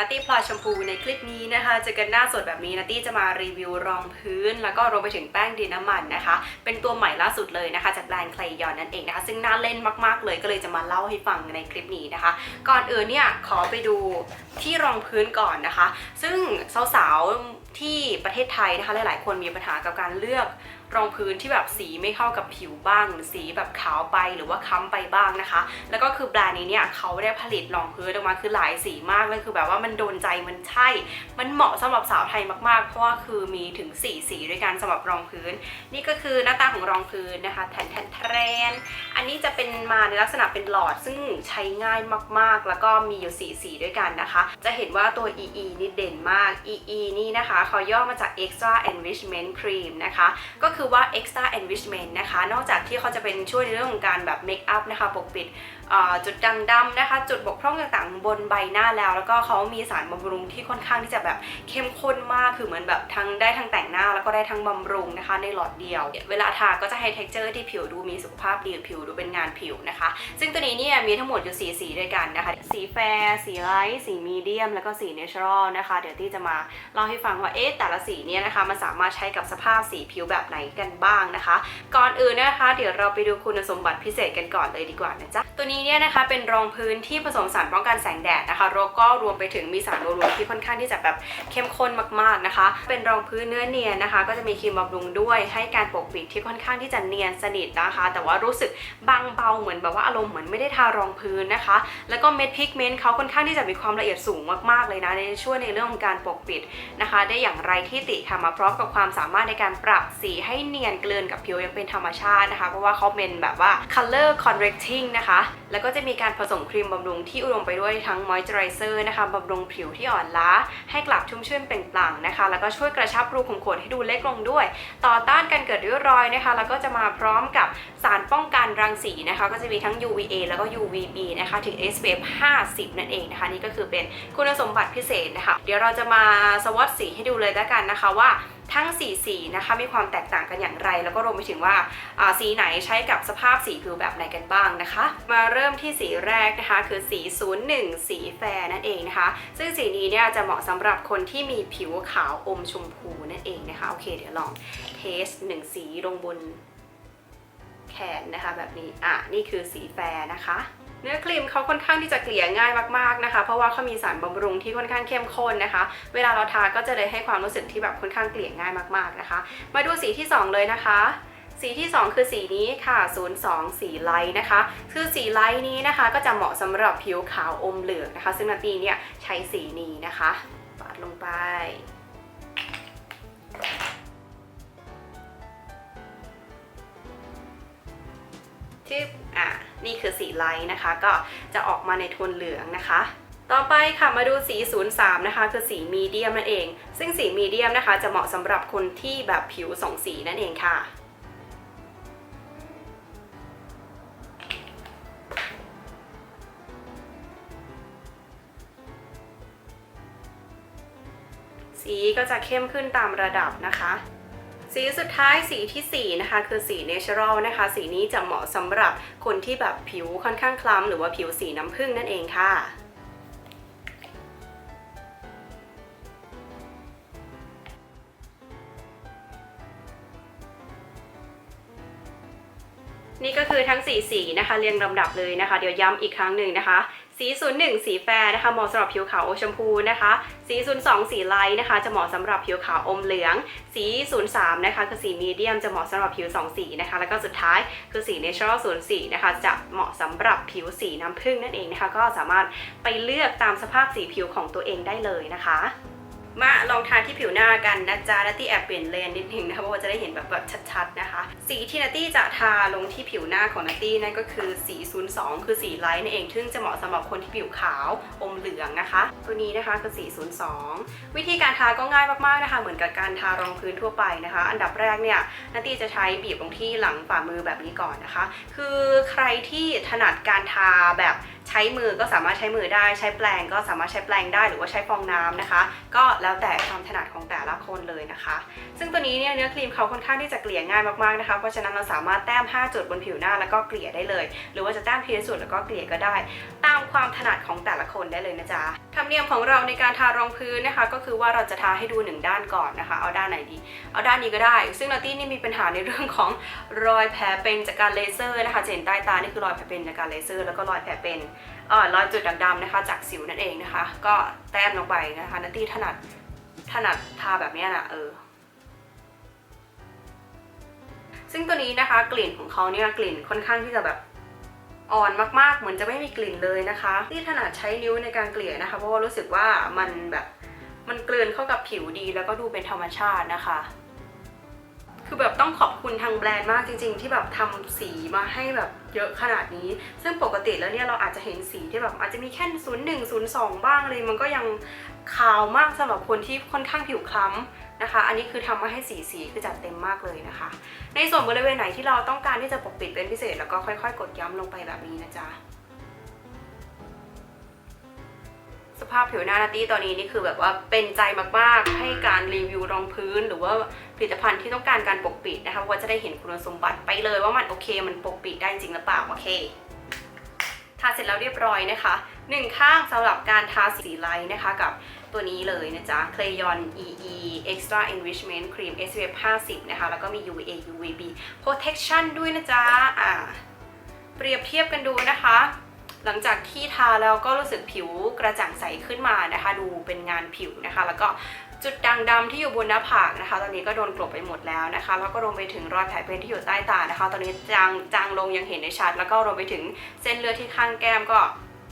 นัตตี้พลอยชมพูในคลิปนี้นะคะเจอกันหน้าสดแบบนี้นัตตี้จะมารีวิวรองพื้น แล้วก็รวมไปถึงแป้งดินน้ำมันนะคะ เป็นตัวใหม่ล่าสุดเลยนะคะ จากแบรนด์ Clay Yon นั่นเองนะคะ ซึ่งน่าเล่นมากๆเลยก็เลยจะมาเล่าให้ฟังในคลิปนี้นะคะ ก่อนอื่นเนี่ยขอไปดูที่รองพื้นก่อนนะคะ ซึ่งสาวๆที่ประเทศไทยนะคะหลายๆคนมีปัญหากับการเลือก รองพื้นที่แบบสีไม่เข้ากับผิวบ้าง หรือสีแบบขาวไปหรือว่าค้ำไปบ้างนะคะ แล้วก็คือแบรนด์นี้เนี่ยเขาได้ผลิตรองพื้นออกมาคือหลายสีมากเลยคือแบบว่ามันโดนใจมันใช่ มันเหมาะสำหรับสาวไทยมากๆ เพราะว่าคือมีถึง 4 สีด้วยกันสำหรับรองพื้น นี่ก็คือหน้าตาของรองพื้นนะคะแทนแทนแทนอันนี้จะเป็นมาในลักษณะเป็นหลอดซึ่งใช้ง่ายมากๆ แล้วก็มีอยู่4สีด้วยกันนะคะ จะเห็นว่าตัว EE นี่เด่นมาก EE นี่นะคะเขาย่อมาจาก Extra Enrichment Cream นะคะก็คือือว่า extra enrichment นะคะ นอกจากที่เขาจะเป็นช่วยในเรื่องของการแบบ make up นะคะปกปิด จุดด่างดำนะคะ จุดบกพร่องต่างๆ บนใบหน้าแล้ว แล้วก็เขามีสารบำรุงที่ค่อนข้างที่จะแบบเข้มข้นมากคือเหมือนแบบทั้งได้ทั้งแต่งหน้า แล้วก็ได้ทั้งบำรุงนะคะ ในหลอดเดียว เวลาทาก็จะให้ texture ที่ผิวดูมีสุขภาพดีผิวดูเป็นงานผิวนะคะ ซึ่งตัวนี้เนี่ยมีทั้งหมดอยู่สีสีด้วยกันนะคะ สีแฟร์สีไลท์สีมีเดียม แล้วก็สีเนเชอรัลนะคะ เดี๋ยวที่จะมาเล่าให้ฟังว่าเอ๊ะแต่ละสีเนี่ยนะคะมันสามารถใช้กับสภาพสีผิวแบบไหนกันบ้างนะคะ ก่อนอื่นนะคะ เดี๋ยวเราไปดูคุณสมบัติพิเศษกันก่อนเลยดีกว่านะจ๊ะตัวนี้เนี่ยนะคะเป็นรองพื้นที่ผสมสารป้องกันแสงแดดนะคะแล้วก็รวมไปถึงมีสารบำรุงที่ค่อนข้างที่จะแบบเข้มข้นมากๆนะคะ เป็นรองพื้นเนื้อเนียนนะคะ ก็จะมีครีมบำรุงด้วยให้การปกปิดที่ค่อนข้างที่จะเนียนสนิทนะคะ แต่ว่ารู้สึกบางเบาเหมือนแบบว่าอารมณ์เหมือนไม่ได้ทารองพื้นนะคะ แล้วก็เม็ดพิกเมนต์เขาค่อนข้างที่จะมีความละเอียดสูงมากๆเลยนะในช่วยในเรื่องของการปกปิดนะคะ ได้อย่างไรที่ติค่ะมาพร้อมกับความสามารถในการปรับสีให้เนียนเกลื่อนกับผิวยังเป็นธรรมชาตินะคะ เพราะว่าเขาเป็นแบบว่า color correcting นะคะแล้วก็จะมีการผสมครีมบำรุงที่อุดมไปด้วยทั้ง moisturizer นะคะบำรุงผิวที่อ่อนล้า ให้กลับชุ่มชื่นเปล่งปลั่งนะคะ แล้วก็ช่วยกระชับรูขุมขนให้ดูเล็กลงด้วย ต่อต้านการเกิดริ้วรอยนะคะ แล้วก็จะมาพร้อมกับสารป้องกันรังสีนะคะ ก็จะมีทั้ง UVA แล้วก็ UVB นะคะ ถึง SPF 50 นั่นเองนะคะ นี่ก็คือเป็นคุณสมบัติพิเศษนะคะ เดี๋ยวเราจะมาสวอตสีให้ดูเลยแล้วกันนะคะว่า ทั้ง4สีนะคะมีความแตกต่างกันอย่างไร แล้วก็รวมไปถึงว่าอ่าสีไหนใช้กับสภาพสีผิวแบบไหนกันบ้างนะคะ มาเริ่มที่สีแรกนะคะคือสี 01 สีแฟร์นั่นเองนะคะ ซึ่งสีนี้เนี่ยจะเหมาะสำหรับคนที่มีผิวขาวอมชมพูนั่นเองนะคะโอเคเดี๋ยวลองเทสหนึ่งสีลงบนแขนนะคะแบบนี้อะนี่คือสีแฟร์นะคะ เนื้อครีมเขาค่อนข้างที่จะเกลี่ยง่ายมากๆนะคะ เพราะว่าเขามีสารบำรุงที่ค่อนข้างเข้มข้นนะคะ เวลาเราทาก็จะเลยให้ความรู้สึกที่แบบค่อนข้างเกลี่ยง่ายมากๆนะคะ มาดูสีที่ 2 เลยนะคะ สีที่ 2 คือสีนี้ค่ะ 02 สีไลท์นะคะ คือสีไลท์นี้นะคะ ก็จะเหมาะสำหรับผิวขาวอมเหลืองนะคะ ซึ่งนาตีเนี่ยใช้สีนี้นะคะปาดลงไปที่อะ นี่คือสีไลท์นะคะ ก็จะออกมาในโทนเหลืองนะคะต่อไปค่ะมาดูสี 03 นะคะ คือสีมีเดียมนั่นเอง ซึ่งสีมีเดียมนะคะจะเหมาะสำหรับคนที่แบบผิวสองสีนั่นเองค่ะ สีก็จะเข้มขึ้นตามระดับนะคะ สีสุดท้ายสีทีสี่4 นะคะ คือสี natural นะคะ สีนี้จะเหมาะสำหรับคนที่แบบผิวค่อนข้างคล้ำหรือว่าผิวสีน้ำผึ้งนั่นเองค่ะนี่ก็คือทั้ง 4 สีนะคะ เรียงลำดับเลยนะคะ เดี๋ยวย้ำอีกครั้งหนึ่งนะคะ สี 01 สีแฟร์นะคะเหมาะสำหรับผิวขาวอมชมพูนะคะ สี 02 สีไลท์นะคะ จะเหมาะสำหรับผิวขาวอมเหลือง สี 03 นะคะคือสีมีเดียมจะเหมาะสำหรับผิว 2 สีนะคะ แล้วก็สุดท้ายคือสีเนเชอรัล04 นะคะ จะเหมาะสำหรับผิวสีน้ำผึ้งนั่นเองนะคะ ก็สามารถไปเลือกตามสภาพสีผิวของตัวเองได้เลยนะคะ มาลองทาที่ผิวหน้ากันนะจ๊ะนัตตี้แอบเปลี่ยนเลนนิดนึงนะคะเพราะว่าจะได้เห็นแบบแบบชัดๆนะคะ สีที่นัตตี้จะทาลงที่ผิวหน้าของนัตตี้นั่นก็คือสี 02 คือสีไลท์นั่นเองซึ่งจะเหมาะสำหรับคนที่ผิวขาวอมเหลืองนะคะ ตัวนี้นะคะคือสี 02 วิธีการทาก็ง่ายมากๆนะคะ เหมือนกับการทารองพื้นทั่วไปนะคะ อันดับแรกเนี่ยนัตตี้จะใช้บีบลงที่หลังฝ่ามือแบบนี้ก่อนนะคะ คือใครที่ถนัดการทาแบบใช้มือก็สามารถใช้มือได้ ใช้แปรงก็สามารถใช้แปรงได้หรือว่าใช้ฟองน้ำนะคะ ก็แล้วแต่ความถนัดของแต่ละคนเลยนะคะ ซึ่งตัวนี้เนี่ยเนื้อครีมเขาค่อนข้างที่จะเกลี่ยง่ายมากๆนะคะ เพราะฉะนั้นเราสามารถแต้ม 5 จุดบนผิวหน้าแล้วก็เกลี่ยได้เลย หรือว่าจะแต้มทีละจุดแล้วก็เกลี่ยก็ได้ ตามความถนัดของแต่ละคนได้เลยนะจ๊ะธรรมเนียมของเราในการทารองพื้นนะคะ ก็คือว่าเราจะทาให้ดูหนึ่งด้านก่อนนะคะ เอาด้านไหนดี เอาด้านนี้ก็ได้ ซึ่งนาตี้นี่มีปัญหาในเรื่องของรอยแผลเป็นจากการเลเซอร์นะคะจะเห็นใต้ตานี่คือรอยแผลเป็นจากการเลเซอร์ แล้วก็รอยแผลเป็นรอยจุดด่างดำนะคะจากสิวนั่นเองนะคะ ก็แต้มลงไปนะคะนาตี้ถนัดถนัดทาแบบนี้นะเออซึ่งตัวนี้นะคะกลิ่นของเขาเนี่ยกลิ่นค่อนข้างที่จะแบบอ่อนมากๆ เหมือนจะไม่มีกลิ่นเลยนะคะ ที่ถนัดใช้นิ้วในการเกลี่ยนะคะ เพราะว่ารู้สึกว่ามันแบบมันกลืนเข้ากับผิวดีแล้วก็ดูเป็นธรรมชาตินะคะ คือแบบต้องขอบคุณทางแบรนด์มากจริง ๆ ที่แบบทำสีมาให้แบบ เยอะขนาดนี้ ซึ่งปกติแล้วเนี่ยเราอาจจะเห็นสีที่แบบอาจจะมีแค่ 01 02 บ้างเลย มันก็ยังขาวมากสำหรับคนที่ค่อนข้างผิวคล้ำนะคะ อันนี้คือทำมาให้สีสีคือจัดเต็มมากเลยนะคะ ในส่วนบริเวณไหนที่เราต้องการที่จะปกปิดเป็นพิเศษ แล้วก็ค่อย ๆ กดย้ำลงไปแบบนี้นะจ๊ะ สภาพผิวหน้านาตี้ตอนนี้นี่คือแบบว่าเป็นใจมากๆ ให้การรีวิวรองพื้น หรือว่าผลิตภัณฑ์ที่ต้องการการปกปิดนะคะเพราะว่าจะได้เห็นคุณสมบัติไปเลยว่ามันโอเค มันปกปิดได้จริงหรือเปล่าโอเคทาเสร็จแล้วเรียบร้อยนะคะหนึ่งข้างสำหรับการทาสีไลท์นะคะกับตัวนี้เลยนะจ๊ะ Clayon EE Extra Enrichment Cream SPF 50 นะคะ แล้วก็มี UVA UVB Protection ด้วยนะจ๊ะอ่าเปรียบเทียบกันดูนะคะ หลังจากที่ทาแล้วก็รู้สึกผิวกระจ่างใสขึ้นมานะคะ ดูเป็นงานผิวนะคะ แล้วก็จุดด่างดำที่อยู่บนหน้าผากนะคะ ตอนนี้ก็โดนกลบไปหมดแล้วนะคะ แล้วก็รวมไปถึงรอยแผลเป็นที่อยู่ใต้ตานะคะ ตอนนี้จางจางลงยังเห็นได้ชัด แล้วก็รวมไปถึงเส้นเลือดที่ข้างแก้มก็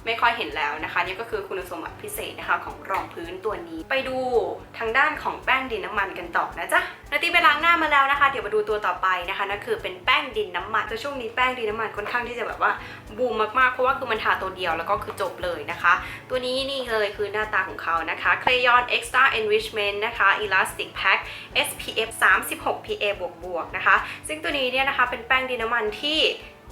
ไม่ค่อยเห็นแล้วนะคะนี่ก็คือคุณสมบัติพิเศษนะคะของรองพื้นตัวนี้ ไปดูทางด้านของแป้งดินน้ำมันกันต่อนะจ๊ะนาตีไปล้างหน้ามาแล้วนะคะ เดี๋ยวมาดูตัวต่อไปนะคะนั่นคือเป็นแป้งดินน้ำมันแต่ช่วงนี้แป้งดินน้ำมันค่อนข้างที่จะแบบว่าบูมมากๆเพราะว่าคือมันทาตัวเดียวแล้วก็คือจบเลยนะคะ ตัวนี้นี่เลยคือหน้าตาของเขานะคะ Crayon Extra Enrichment นะคะ Elastic Pack SPF 36 PA บวกบวกๆนะคะ ซึ่งตัวนี้เนี่ยนะคะเป็นแป้งดินน้ำมันที่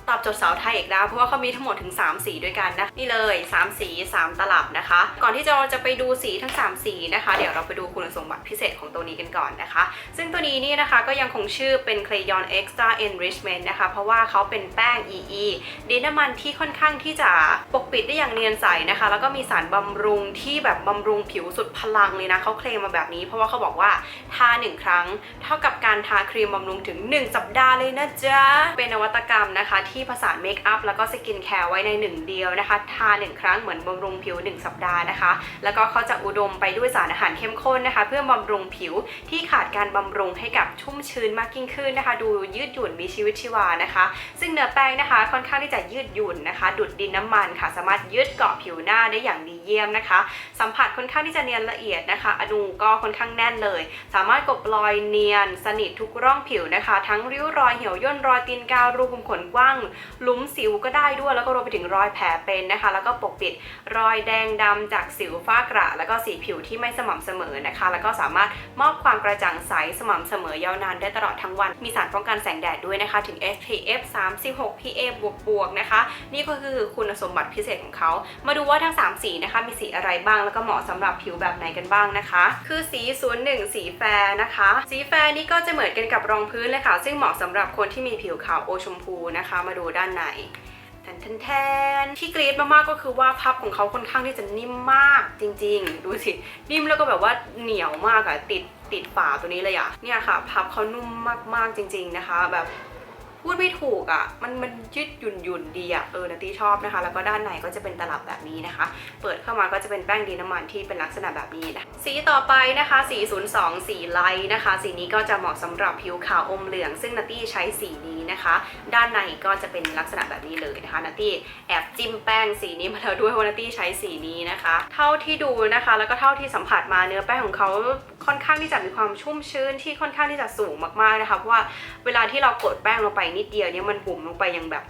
ตอบโจทย์สาวไทยอีกแล้วเพราะว่าเขามีทั้งหมดถึง 3 สีด้วยกันนะนี่เลย 3 สี 3 ตลับนะคะ ก่อนที่เราจะไปดูสีทั้ง 3 สีนะคะ เดี๋ยวเราไปดูคุณสมบัติพิเศษของตัวนี้กันก่อนนะคะ ซึ่งตัวนี้นี่นะคะก็ยังคงชื่อเป็น Crayon Extra Enrichment นะคะ เพราะว่าเขาเป็นแป้ง EE ดินน้ำมันที่ค่อนข้างที่จะปกปิดได้อย่างเนียนใสนะคะ แล้วก็มีสารบำรุงที่แบบบำรุงผิวสุดพลังเลยนะเขาเคลมมาแบบนี้ เพราะว่าเขาบอกว่าทา 1 ครั้ง เท่ากับการทาครีมบำรุงถึง 1 สัปดาห์เลยนะจ๊ะเป็นนวัตกรรมนะคะที่ที่ผสานเมคอัพแล้วก็สกินแคร์ไว้ในหนึ่งเดียวนะคะ ทา 1 ครั้งเหมือนบำรุงผิว 1 สัปดาห์นะคะ แล้วก็เขาจะอุดมไปด้วยสารอาหารเข้มข้นนะคะ เพื่อบำรุงผิวที่ขาดการบำรุงให้กับชุ่มชื้นมากยิ่งขึ้นนะคะ ดูยืดหยุ่นมีชีวิตชีวานะคะ ซึ่งเนื้อแป้งนะคะค่อนข้างที่จะยืดหยุ่นนะคะดุดดินน้ำมันค่ะ สามารถยึดเกาะผิวหน้าได้อย่างดีเยี่ยมนะคะ สัมผัสค่อนข้างที่จะเนียนละเอียดนะคะ อนูก็ค่อนข้างแน่นเลย สามารถกบรอยเนียน สนิททุกร่องผิวนะคะ ทั้งริ้วรอยเหี่ยวย่นรอยตีนกาวรูขุมขนกว้างหลุมสิวก็ได้ด้วยแล้วก็รวมไปถึงรอยแผลเป็นนะคะ แล้วก็ปกปิดรอยแดงดำจากสิวฝ้ากระ แล้วก็สีผิวที่ไม่สม่ำเสมอนะคะ แล้วก็สามารถมอบความกระจ่างใสสม่ำเสมอยาวนานได้ตลอดทั้งวัน มีสารป้องกันแสงแดดด้วยนะคะ ถึง SPF 36 PA บวกบวกๆนะคะ นี่ก็คือคุณสมบัติพิเศษของเขา มาดูว่าทั้ง 3 สีนะคะ มีสีอะไรบ้างแล้วก็เหมาะสำหรับผิวแบบไหนกันบ้างนะคะ คือสี 01 สีแฟร์นะคะ สีแฟร์นี่ก็จะเหมือนกันกับรองพื้นเลยค่ะ ซึ่งเหมาะสำหรับคนที่มีผิวขาวโอชมพูนะคะมาดูด้านในแทนแทนที่กรี๊ดมากๆก็คือว่าพับของเขาค่อนข้างที่จะนิ่มมากจริง ๆ ดูสิ นิ่มแล้วก็แบบว่าเหนียวมากอะติดติดฝาตัวนี้เลยอะเนี่ยค่ะ พับเขานุ่มมากๆจริง ๆนะคะ แบบ พูดไม่ถูกอะมันมันยืดหยุ่นหยุ่นดีอะเออนาตี้ชอบนะคะ แล้วก็ด้านในก็จะเป็นตลับแบบนี้นะคะ เปิดเข้ามาก็จะเป็นแป้งดินน้ำมันที่เป็นลักษณะแบบนี้นะสีต่อไปนะคะสี02 สีไลท์นะคะ สีนี้ก็จะเหมาะสำหรับผิวขาวอมเหลือง ซึ่งนาตี้ใช้สีนี้นะคะ ด้านในก็จะเป็นลักษณะแบบนี้เลยนะคะนาตี้แอบจิ้มแป้งสีนี้มาแล้วด้วยว่านาตี้ใช้สีนี้นะคะ เท่าที่ดูนะคะ แล้วก็เท่าที่สัมผัสมาเนื้อแป้งของเขา ค่อนข้างที่จะมีความชุ่มชื้นที่ค่อนข้างที่จะสูงมากๆนะคะเพราะว่าเวลาที่เรากดแป้งลงไปนิดเดียวเนี่ยมันบุ๋มลงไปยังแบบ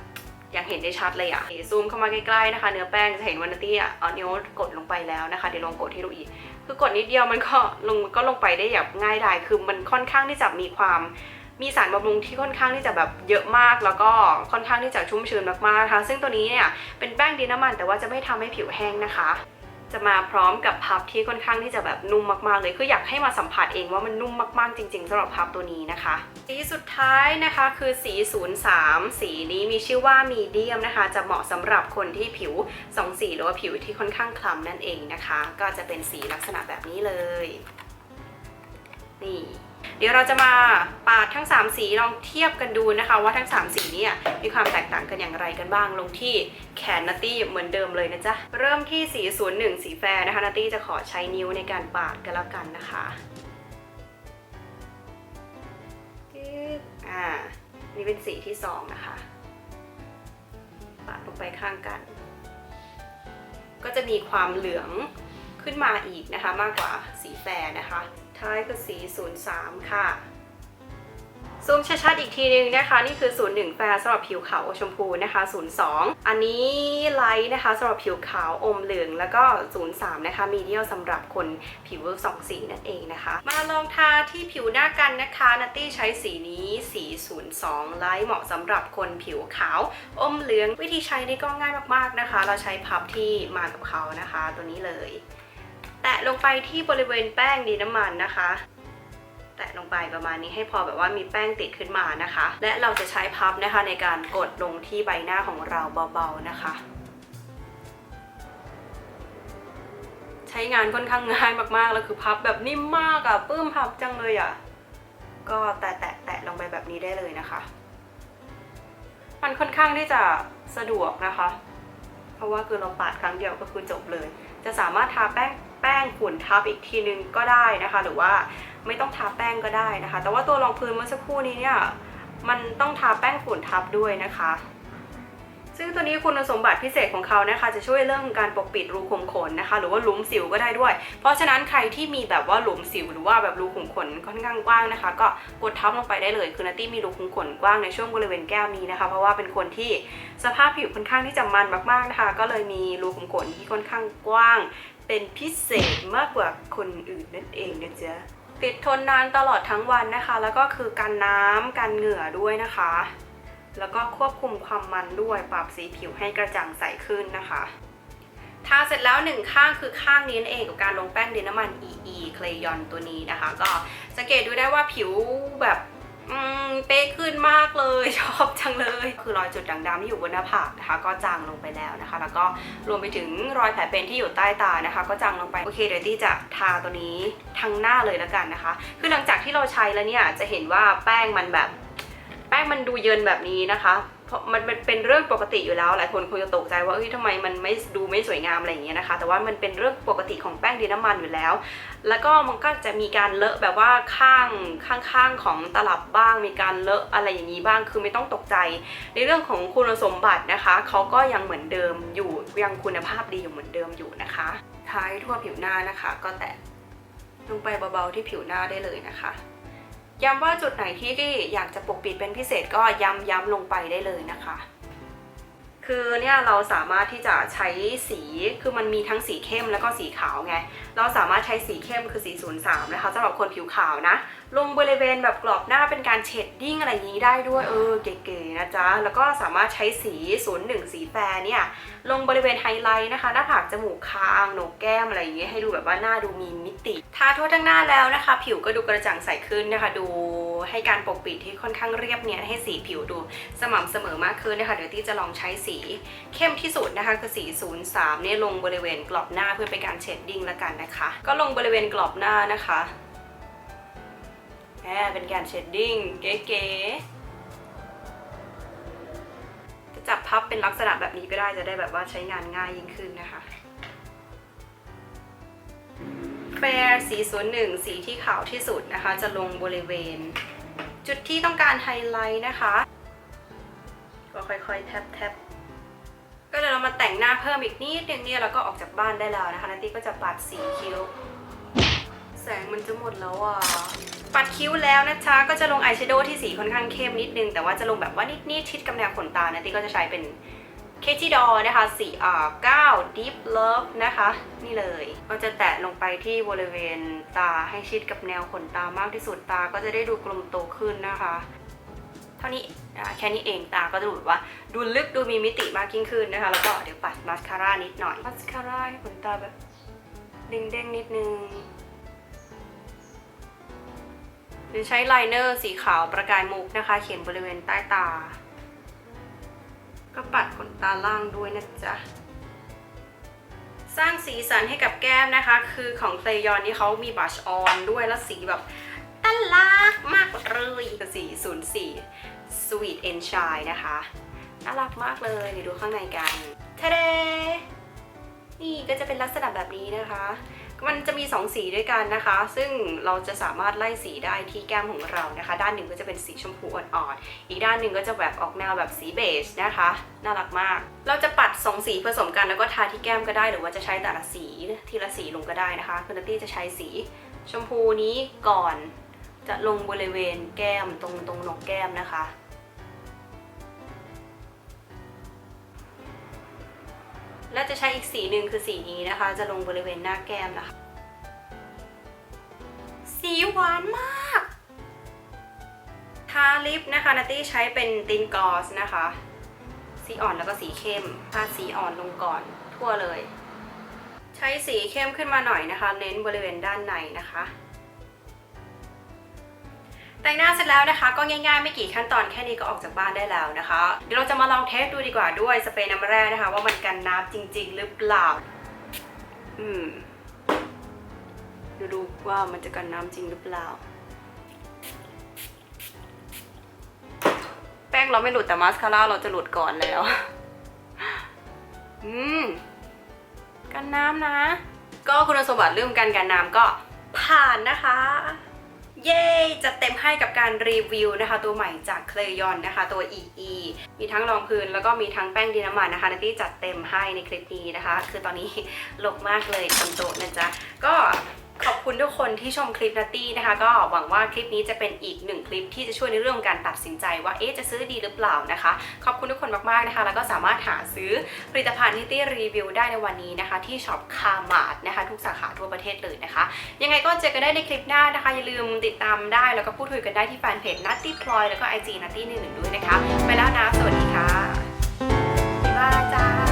ยังเห็นได้ชัดเลยอะซูมเข้ามาใกล้ๆนะคะเนื้อแป้งจะเห็นวันนาตี้อะเอานิ้วกดลงไปแล้วนะคะเดี๋ยวลองกดให้ดูอีก คือกดนิดเดียวมันก็ลงก็ลงไปได้แบบง่ายดายคือมันค่อนข้างที่จะมีความมีสารบำรุงที่ค่อนข้างที่จะแบบเยอะมากแล้วก็ค่อนข้างที่จะชุ่มชื้นมากๆนะคะซึ่งตัวนี้เนี่ยเป็นแป้งดินน้ำมันแต่ว่าจะไม่ทำให้ผิวแห้งนะคะ จะมาพร้อมกับพับที่ค่อนข้างที่จะแบบนุ่มมากๆเลยคืออยากให้มาสัมผัสเองว่ามันนุ่มมากๆจริงๆสำหรับพับตัวนี้นะคะ สีสุดท้ายนะคะคือสี 03 สีนี้มีชื่อว่ามีเดียมนะคะ จะเหมาะสำหรับคนที่ผิวสองสีหรือว่าผิวที่ค่อนข้างคล้ำนั่นเองนะคะ ก็จะเป็นสีลักษณะแบบนี้เลยนี่ เดี๋ยวเราจะมาปาดทั้ง 3 สีลองเทียบกันดูนะคะ ว่าทั้ง 3 สีนี่ยมีความแตกต่างกันอย่างไรกันบ้าง ลงที่แขนนัตตี้เหมือนเดิมเลยนะจ๊ะ เริ่มที่สี01 สีแฟร์นะคะนัตตี้จะขอใช้นิ้วในการปาดกันแล้วกันนะคะอ่านี่เป็นสีที่ 2 นะคะ ปาดลงไปข้างกัน ก็จะมีความเหลืองขึ้นมาอีกนะคะ มากกว่าสีแฟร์นะคะ ท้ายคือสี03 ค่ะ ซูมชัดๆอีกทีนึงนะคะ นี่คือ 01 แฟร์สำหรับผิวขาวชมพูนะคะ 02 อันนี้ไลท์นะคะสำหรับผิวขาวอมเหลือง แล้วก็ 03 นะคะ มีเดียลสำหรับคนผิวสองสีนั่นเองนะคะ มาลองทาที่ผิวหน้ากันนะคะนัตตี้ใช้สีนี้สี 02 ไลท์เหมาะสำหรับคนผิวขาวอมเหลือง วิธีใช้นี่ก็ง่ายมากๆนะคะ เราใช้พับที่มากับเขานะคะ ตัวนี้เลย แตะลงไปที่บริเวณแป้งดีน้ำมันนะคะ แตะลงไปประมาณนี้ให้พอแบบว่ามีแป้งติดขึ้นมานะคะ และเราจะใช้พับนะคะในการกดลงที่ใบหน้าของเราเบาๆนะคะ ใช้งานค่อนข้างง่ายมากๆแล้วคือพับแบบนิ่มมากอะปลื้มพับจังเลยอะก็แตะแตะแตะลงไปแบบนี้ได้เลยนะคะ มันค่อนข้างที่จะสะดวกนะคะ เพราะว่าคือเราปาดครั้งเดียวก็คือจบเลย จะสามารถทาแป้ง แป้งฝุ่นทับอีกทีนึงก็ได้นะคะ หรือว่าไม่ต้องทาแป้งก็ได้นะคะ แต่ว่าตัวรองพื้นเมื่อสักครู่นี้เนี่ยมันต้องทาแป้งฝุ่นทับด้วยนะคะ ซึ่งตัวนี้คุณสมบัติพิเศษของเขานะคะ จะช่วยเรื่องการปกปิดรูขุมขนนะคะ หรือว่าหลุมสิวก็ได้ด้วย เพราะฉะนั้นใครที่มีแบบว่าหลุมสิวหรือว่าแบบรูขุมขนค่อนข้างกว้างนะคะ ก็กดทับลงไปได้เลยคือนัตตี้มีรูขุมขนกว้างในช่วงบริเวณแก้มนี้นะคะ เพราะว่าเป็นคนที่สภาพผิวค่อนข้างที่จะมันมากๆนะคะ ก็เลยมีรูขุมขนที่ค่อนข้างกว้าง เป็นพิเศษมากกว่าคนอื่นนั่นเองนะจ๊ะติดทนนานตลอดทั้งวันนะคะ แล้วก็คือกันน้ำกันเหงื่อด้วยนะคะ แล้วก็ควบคุมความมันด้วยปรับสีผิวให้กระจ่างใสขึ้นนะคะทาเสร็จแล้วหนึ่งข้างคือข้างนี้นั่นเองกับการลงแป้งดินน้ำมัน EE เคลยอนตัวนี้นะคะ ก็สังเกตดูได้ว่าผิวแบบ อืมเป๊ะขึ้นมากเลย ชอบจังเลย คือรอยจุดด่างดำที่อยู่บนหน้าผากนะคะ ก็จางลงไปแล้วนะคะ แล้วก็รวมไปถึงรอยแผลเป็นที่อยู่ใต้ตานะคะ ก็จางลงไปโอเคเดี๋ยวตี้จะทาตัวนี้ทั้งหน้าเลยแล้วกันนะคะ คือหลังจากที่เราใช้แล้วเนี่ยจะเห็นว่าแป้งมันแบบ แป้งมันดูเยินแบบนี้นะคะเพราะ มันเป็นเรื่องปกติอยู่แล้ว หลายคนคงจะตกใจว่าเอ้ยทำไมมันไม่ดูไม่สวยงามอะไรอย่างเงี้ยนะคะ แต่ว่ามันเป็นเรื่องปกติของแป้งดินน้ำมันอยู่แล้ว แล้วก็มันก็จะมีการเลอะแบบว่าข้างข้างๆของตลับบ้าง มีการเลอะอะไรอย่างนี้บ้าง คือไม่ต้องตกใจ ในเรื่องของคุณสมบัตินะคะ เขาก็ยังเหมือนเดิมอยู่ ยังคุณภาพดีอยู่เหมือนเดิมอยู่นะคะ ท้ายทั่วผิวหน้านะคะ ก็แตะลงไปเบาๆที่ผิวหน้าได้เลยนะคะ ย้ำว่าจุดไหนที่อยากจะปกปิดเป็นพิเศษก็ย้ำย้ำลงไปได้เลยนะคะ คือเนี่ยเราสามารถที่จะใช้สีคือมันมีทั้งสีเข้มแล้วก็สีขาวไง เราสามารถใช้สีเข้มคือสี 03 นะคะสำหรับคนผิวขาวนะ ลงบริเวณแบบกรอบหน้าเป็นการเชดดิ้งอะไรอย่างนี้ได้ด้วยเออเก๋ๆนะจ๊ะ แล้วก็สามารถใช้สี 01 สีแฟร์เนี่ย ลงบริเวณไฮไลท์นะคะ หน้าผากจมูกคางโหนกแก้มอะไรอย่างเงี้ยให้ดูแบบว่าหน้าดูมีมิติ ทาทั่วทั้งหน้าแล้วนะคะ ผิวก็ดูกระจ่างใสขึ้นนะคะดู ให้การปกปิดที่ค่อนข้างเรียบเนียนให้สีผิวดู สม่ำเสมอมากขึ้นนะคะเดี๋ยวที่จะลองใช้สีเข้มที่สุดนะคะคือสี 03เนี่ยลงบริเวณกรอบหน้าเพื่อเป็นการเชดดิ้งแล้วกันนะคะ ก็ลงบริเวณกรอบหน้านะคะแหมเป็นการเชดดิ้งเก๋ๆจะจับพับเป็นลักษณะแบบนี้ก็ได้จะได้แบบว่าใช้งานง่ายยิ่งขึ้นนะคะ แฟร์สี01 สีที่ขาวที่สุดนะคะ จะลงบริเวณ จุดที่ต้องการไฮไลท์นะคะ ก็ค่อยๆ แทบๆ ก็เดี๋ยวเรามาแต่งหน้าเพิ่มอีกนิดนึงเนี่ยแล้วก็ออกจากบ้านได้แล้วนะคะนันตี้ก็จะปัดสีคิ้ว แสงมันจะหมดแล้วอะ ปัดคิ้วแล้วนะจ๊ะก็จะลงอายแชโดว์ที่สีค่อนข้างเข้มนิดนึง แต่ว่าจะลงแบบว่านิดๆชิดกำแพงขนตานะตี้ก็จะใช้เป็น เคที่ดอนะคะสีอ่า9 Deep Love นะคะ นี่เลยก็จะแตะลงไปที่บริเวณตาให้ชิดกับแนวขนตามากที่สุดตาก็จะได้ดูกลมโตขึ้นนะคะ เท่านี้อ่าแค่นี้เองตาก็จะดูแบบว่า ดูลึกดูมีมิติมากยิ่งขึ้นนะคะ แล้วก็เดี๋ยวปัดมาสคาร่านิดหน่อยมาสคาร่าให้ขนตาแบบเด้งๆนิดนึงหรือใช้ไลเนอร์สีขาวประกายมุกนะคะ เขียนบริเวณใต้ตา ก็ปัดขนตาล่างด้วยนะจ๊ะ สร้างสีสันให้กับแก้มนะคะ คือของเคลยอนนี่เขามีบัชออนด้วยแล้วสีแบบน่ารักมากเลยสี04 Sweet and Shy นะคะน่ารักมากเลยเดี๋ยวดูข้างในกันทะเดนี่ก็จะเป็นลักษณะแบบนี้นะคะ มันจะมี 2 สีด้วยกันนะคะ ซึ่งเราจะสามารถไล่สีได้ที่แก้มของเรานะคะ ด้านหนึ่งก็จะเป็นสีชมพูอ่อนๆ อีกด้านหนึ่งก็จะแบบออกแนวแบบสีเบจนะคะ น่ารักมาก เราจะปัด 2 สีผสมกันแล้วก็ทาที่แก้มก็ได้ หรือว่าจะใช้แต่ละสีทีละสีลงก็ได้นะคะคุณตตี้จะใช้สีชมพูนี้ก่อน จะลงบริเวณแก้มตรงตรงหนกแก้มนะคะ และจะใช้อีกสีหนึ่งคือสีนี้นะคะ จะลงบริเวณหน้าแก้มนะคะ สีหวานมาก ทาลิปนะคะนัตตี้ใช้เป็นตินกอสนะคะ สีอ่อนแล้วก็สีเข้มทาสีอ่อนลงก่อนทั่วเลย ใช้สีเข้มขึ้นมาหน่อยนะคะ เน้นบริเวณด้านในนะคะ แต่งหน้าเสร็จแล้วนะคะ ก็ง่ายๆ ไม่กี่ขั้นตอนแค่นี้ก็ออกจากบ้านได้แล้วนะคะ เดี๋ยวเราจะมาลองเทสดูดีกว่าด้วยสเปรย์น้ำแร่นะคะ ว่ามันกันน้ำจริง ๆ หรือเปล่า อืมดูดูว่ามันจะกันน้ำจริงหรือเปล่า แป้งเราไม่หลุดแต่มาสคาร่าเราจะหลุดก่อนแล้ว อืม กันน้ำนะ ก็คุณสมบัติเรื่องการกันน้ำก็ผ่านนะคะ เย้จะเต็มให้กับการรีวิวนะคะ ตัวใหม่จากเคลยอนนะคะ ตัว EE มีทั้งรองพื้นแล้วก็มีทั้งแป้งดินน้ำมันนะคะนัตตี้จัดเต็มให้ในคลิปนี้นะคะ คือตอนนี้ลกมากเลยบนโต๊ะนะจ๊ะก็ ขอบคุณทุกคนที่ชมคลิปนัตตี้นะคะ ก็หวังว่าคลิปนี้จะเป็นอีกหนึ่งคลิปที่จะช่วยในเรื่องการตัดสินใจว่าเอ๊ะจะซื้อดีหรือเปล่านะคะ ขอบคุณทุกคนมากๆนะคะ แล้วก็สามารถหาซื้อผลิตภัณฑ์ที่ตี้รีวิวได้ในวันนี้นะคะ ที่ช็อปคาร์มาร์ทนะคะ ทุกสาขาทั่วประเทศเลยนะคะ ยังไงก็เจอกันได้ในคลิปหน้านะคะ อย่าลืมติดตามได้แล้วก็พูดคุยกันได้ที่แฟนเพจนัตตี้พลอยแล้วก็ไอจีนัตตี้หนึ่งด้วยนะคะ ไปแล้วนะสวัสดีค่ะบ๊ายบายจ้า